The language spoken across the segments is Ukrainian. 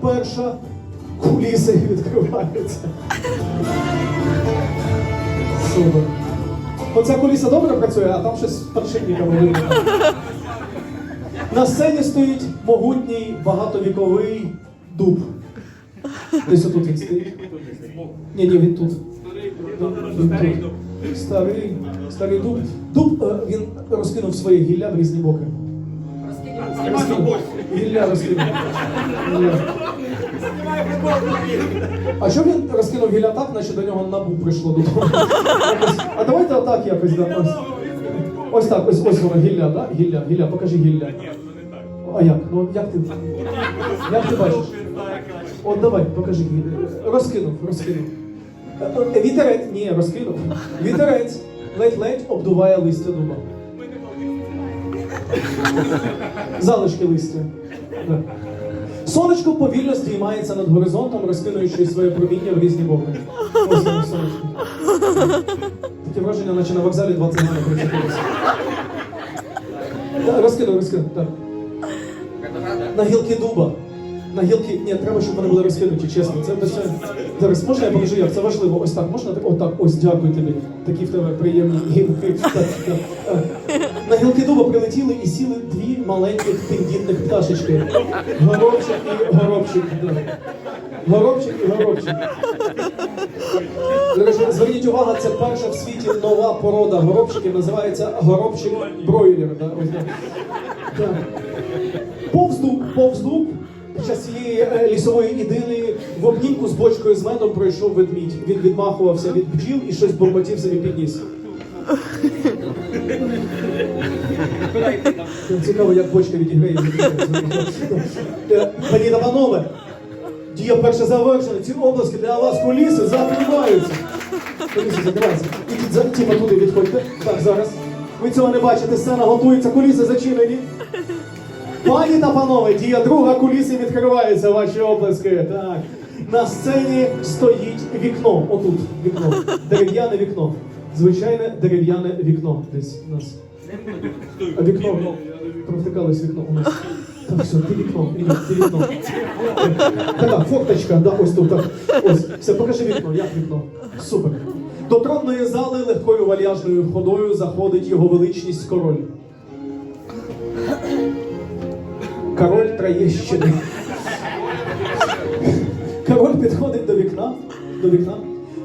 Перша куліси відкриваються. Супер. Оця куліса добре працює, а там щось з подшипниками видно. На сцені стоїть могутній багатовіковий дуб. Десь отут він стоїть. Ні, ні, він тут. Він тут. Старий, старий дуб. Дуб е, він розкинув своє гілля в різні боки. Гілля розкинув. Гілля. А що він розкинув гілля так, наче до нього набу прийшло додому? Якось, А давайте отак якось, да. Ось, ось так, ось ось воно гілля, да? Гілля, гілля, покажи гілля. А як? Ну як ти? Як ти бачиш? От давай, покажи гілля. Розкинув, розкинув. Е, Вітерець, ні, розкинув. Вітерець ледь-ледь обдуває листя дуба. Залишки листя. Сонечко повільно здіймається над горизонтом, розкинуючи своє проміння в різні боки. Таке враження, наче на вокзалі два цигани причепилися. Розкину, розкинув, так. На гілки дуба. На гілки. Ні, треба, щоб вони були розкинуті, чесно. Це без. Зараз можна я покажу, як це важливо. Ось так. Можна так? Отак. Ось дякую тобі. Такі в тебе приємні гілки. Так, так. На гілки дуба прилетіли і сіли дві маленьких тендітних пташечки. Горобчик і горобчик. Горобчик і горобчик. Зверніть увагу, це перша в світі нова порода горобчиків, називається горобчик бройлер. Да? Ось Під цієї е, лісової ідилії в обнімку з бочкою з медом пройшов ведмідь. Він відмахувався від бджіл і щось бурмотів собі підніс. Цікаво, як бочка відіграє. Е, Пані та панове, дія перша завершена. Ці обласки для вас куліси закриваються. Куліси закриваються. Ідіть тіма туди відходьте. Так, зараз. Ви цього не бачите, сцена готується, куліси зачинені. Пані та панове, дія друга куліси відкриваються, ваші оплески. Так. На сцені стоїть вікно. Отут вікно. Дерев'яне вікно. Звичайне дерев'яне вікно. Десь у нас. А вікно провтикалось вікно у нас. Так, все, ти вікно, Ігор, ти вікно. Така форточка, да, ось тут. Так. Ось, все, покажи вікно, як вікно. Супер. До тронної зали легкою вальяжною ходою заходить його величність король. Король Троєщини. Король підходить до вікна, до вікна,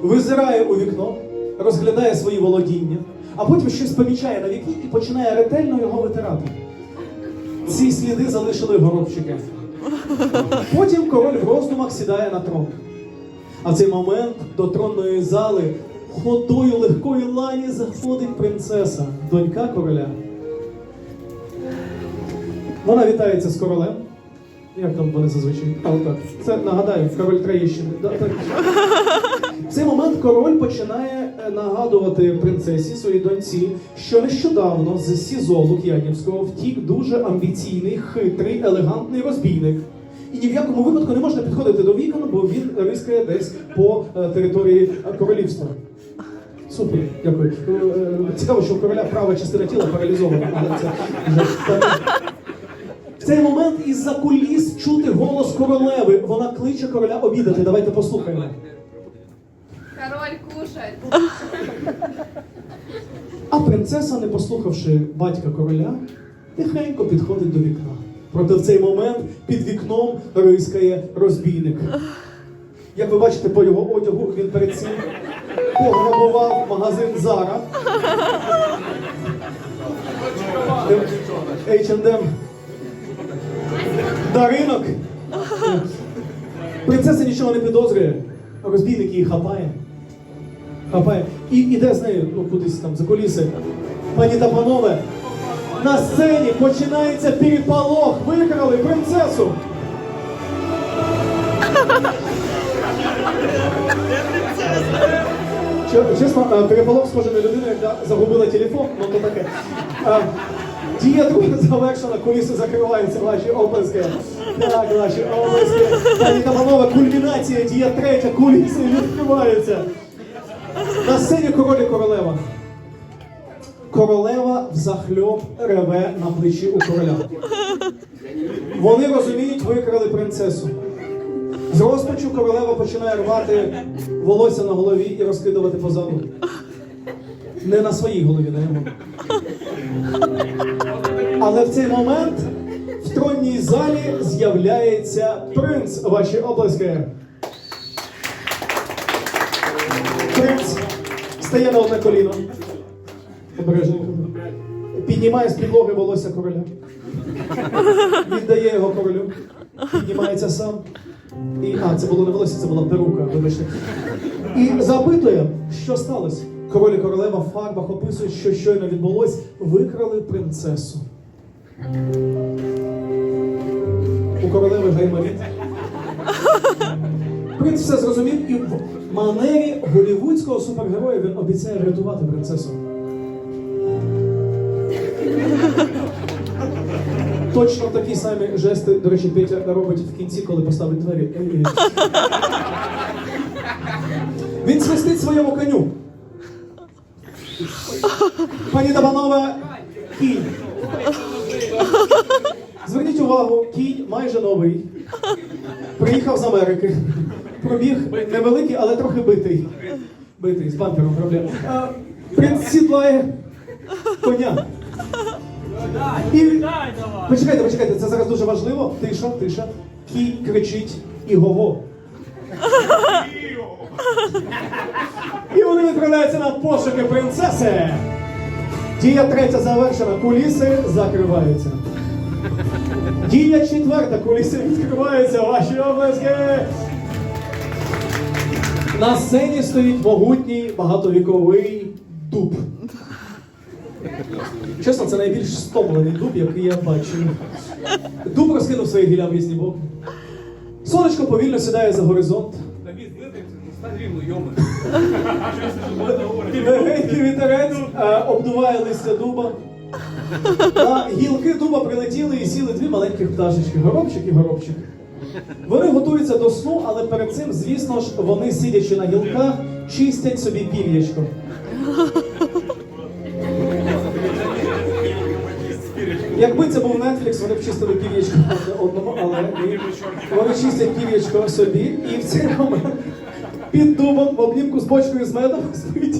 визирає у вікно, розглядає свої володіння, а потім щось помічає на вікні і починає ретельно його витирати. Ці сліди залишили горобчики. Потім король в роздумах сідає на трон. А в цей момент до тронної зали ходою легкої лані заходить принцеса, донька короля. Вона вітається з королем. Як там вони зазвичай? А, отак. Це нагадаю, король Троєщини. Да, так. В цей момент король починає е, нагадувати принцесі своїй доньці, що нещодавно з СІЗО Лук'янівського втік дуже амбіційний, хитрий, елегантний розбійник. І ні в якому випадку не можна підходити до вікон, бо він рискає десь по е, території е, королівства. Супер, дякую. Цікаво, що у короля права частина тіла паралізована. але це так. В цей момент із-за куліс чути голос королеви. Вона кличе короля обідати. Давайте послухаємо. Король кушать. А принцеса, не послухавши батька короля, тихенько підходить до вікна. Проте в цей момент під вікном рискає розбійник. Як ви бачите по його одягу, він перед цим пограбував магазин Зара. H&M. Да, ринок. Принцеса нічого не підозрює, розбійник її хапає. Хапає. І іде з нею ну, кудись там за куліси. Пані та панове, на сцені починається переполох. Викрали принцесу. Чесно, переполох схожий на людину, яка загубила телефон, ну то таке. Дія друга завершена, куліси закриваються, ваші оплески. Так, ваші оплески. Пані та панове, кульмінація, дія третя, куліси відкриваються. На сцені король і королева. Королева взахльоб реве на плечі у короля. Вони розуміють, викрали принцесу. З розпачу королева починає рвати волосся на голові і розкидувати позаду. Не на своїй голові, на його. Але в цей момент в тронній залі з'являється принц. Ваші обласки. Принц стає на одне коліно. Обережненько. Піднімає з підлоги волосся короля. Віддає його королю. Піднімається сам. І, а, це було не волосся, це була перука, вибачте. І запитує, що сталося. Король і королева в фарбах описують, що щойно відбулось. Викрали принцесу. У королеви гайморіт. Принц все зрозумів і в манері голівудського супергероя він обіцяє врятувати принцесу. Точно такі самі жести, до речі, Петя робить в кінці, коли поставить двері. Він свистить своєму коню. Пані та панове, кінь. Зверніть увагу, кінь майже новий. Приїхав з Америки. Пробіг невеликий, але трохи битий. Битий, з бампером проблем. А, Принц сідлає коня. І... Почекайте, почекайте, це зараз дуже важливо. Тиша, тиша. Кінь кричить і го І вони відправляються на пошуки принцеси. Дія третя завершена, куліси закриваються. Дія четверта, куліси відкриваються, ваші обласки. На сцені стоїть могутній багатовіковий дуб. Чесно, це найбільш стомлений дуб, який я бачив. Дуб розкинув свої гілля в різні боки. Сонечко повільно сідає за горизонт. Давид, вибачте, ну стань рівно. Вітерець е, обдуває листя дуба. На гілки дуба прилетіли і сіли дві маленьких пташечки, горобчик і горобчик. Вони готуються до сну, але перед цим, звісно ж, вони, сидячи на гілках, чистять собі пір'ячко. Якби це був Netflix, вони б чистили пір'ячко одному, але вони чистять пір'ячко собі, і в цей момент під дубом в обнімку з бочкою з медом спить.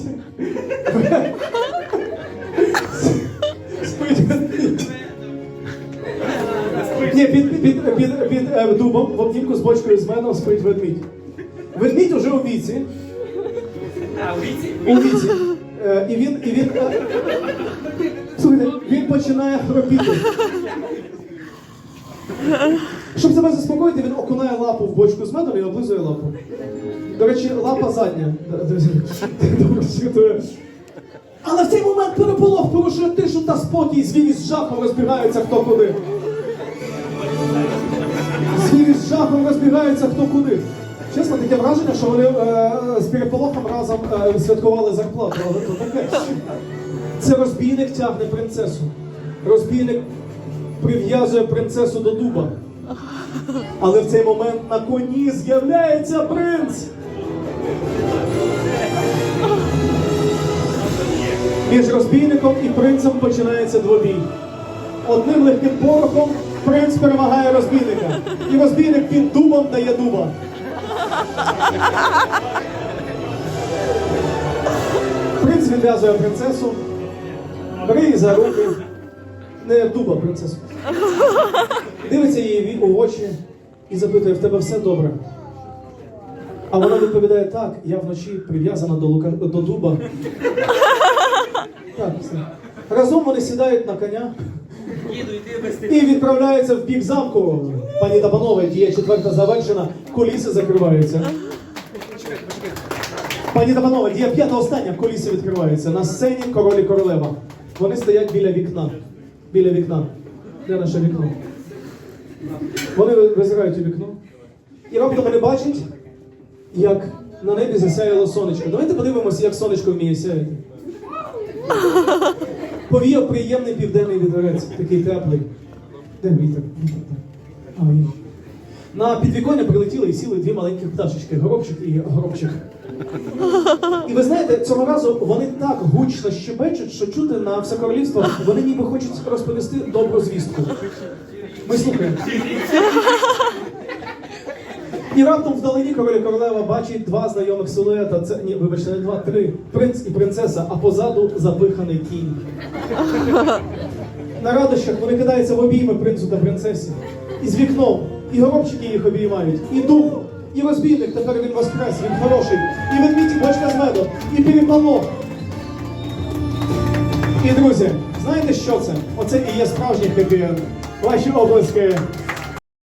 Спить. Ні, під, під, під, під, під е, дубом в обнімку з бочкою з медом спить ведмідь. Ведмідь уже у віці. А, у віці? У віці. Е, і він, і він, е, слухайте, він починає хропіти. Щоб себе заспокоїти, він окунає лапу в бочку з медом і облизує лапу. До речі, лапа задня. Але в цей момент переполох порушує тишу та спокій, звірі з жахом розбігаються хто куди. Звірі з жахом розбігаються хто куди. Чесно, таке враження, що вони е, з переполохом разом е, святкували зарплату. Але то таке. Це розбійник тягне принцесу. Розбійник прив'язує принцесу до дуба. Але в цей момент на коні з'являється принц. Між розбійником і принцем починається двобій. Одним легким порохом принц перемагає розбійника. І розбійник під дубом дає дуба. Принц відв'язує принцесу, бере за руки, не дуба принцесу. Дивиться їй у очі і запитує, в тебе все добре. А вона відповідає, так, я вночі прив'язана до, лука, до дуба. Так, все. Разом вони сідають на коня і відправляються в бік замку. Пані та панове, дія четверта завершена, куліси закриваються. Пані та панове, дія п'ята остання, куліси відкриваються. На сцені король і королева. Вони стоять біля вікна. Біля вікна. Де наше вікно? Вони визирають у вікно. І раптом вони бачать, як на небі засяяло сонечко. Давайте подивимося, як сонечко вміє сяяти. Повіяв приємний південний вітерець, такий теплий. Де вітер? На підвіконня прилетіли і сіли дві маленькі пташечки, горобчик і горобчик. І ви знаєте, цього разу вони так гучно щебечуть, що чути на все королівство, вони ніби хочуть розповісти добру звістку. Ми слухаємо. І раптом вдалині король королева бачить два знайомих силуета. Це ні, вибачте, не два, три. Принц і принцеса, а позаду запиханий кінь. На радощах вони кидаються в обійми принцу та принцесі. І з вікном, і горобчики їх обіймають, і дух, і розбійник, тепер він воскрес, він хороший, і ведмідь, бочка з меду, і переполох. І друзі, знаєте що це? Оце і є справжній хеппі-енд. Ваші обласки